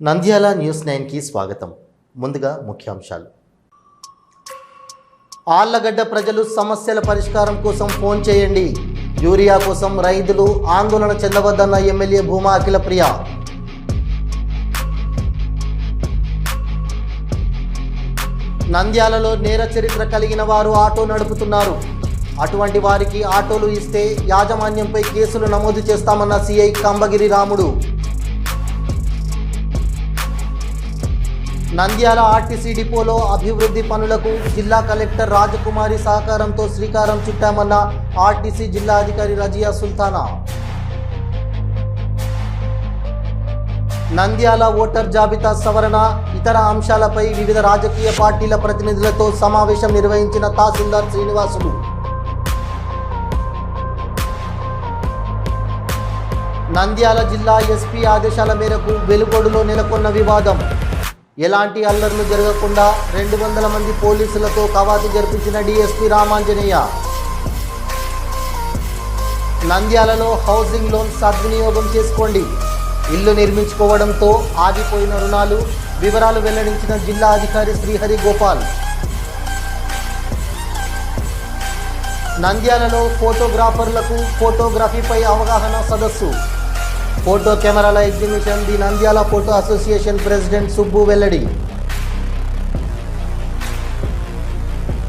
Nandyal news నైన్కి స్వాగతం. ముందుగా ముఖ్యాంశాలు. ఆళ్ళగడ్డ ప్రజలు సమస్యల పరిష్కారం కోసం ఫోన్ చేయండి. యూరియా కోసం రైతులు ఆందోళన చెందవద్దన్న ఎమ్మెల్యే భూమా అఖిల ప్రియ నంద్యాలలో నేర చరిత్ర కలిగిన వారు ఆటో నడుపుతున్నారు. అటువంటి వారికి ఆటోలు ఇస్తే యాజమాన్యంపై కేసులు నమోదు చేస్తామన్న సీఐ కంబగిరి రాముడు. నంద్యాల ఆర్టీసీ డిపోలో అభివృద్ధి పనులకు జిల్లా కలెక్టర్ రాజకుమారి సహకారంతో శ్రీకారం చుట్టామన్న ఆర్టీసీ జిల్లా అధికారి రజియా సుల్తానా. నంద్యాల ఓటర్ జాబితా సవరణ ఇతర అంశాలపై వివిధ రాజకీయ పార్టీల ప్రతినిధులతో సమావేశం నిర్వహించిన తహసీల్దార్ శ్రీనివాసులు. నంద్యాల జిల్లా ఎస్పీ ఆదేశాల మేరకు వెలుగొడులో నెలకొన్న వివాదం. ఎలాంటి అల్లర్లు జరగకుండా రెండు వందల మంది పోలీసులతో కవాతు జరిపించిన డీఎస్పీ రామాంజనేయ. నంద్యాలలో హౌసింగ్ లోన్ సద్వినియోగం చేసుకోండి. ఇల్లు నిర్మించుకోవడంతో ఆగిపోయిన రుణాలు వివరాలు వెల్లడించిన జిల్లా అధికారి శ్రీహరి గోపాల్. నంద్యాలలో ఫోటోగ్రాఫర్లకు ఫోటోగ్రఫీపై అవగాహన సదస్సు. ఫోటో కెమెరాల exhibition the Nandyal photo association president Subbu వెల్లడి.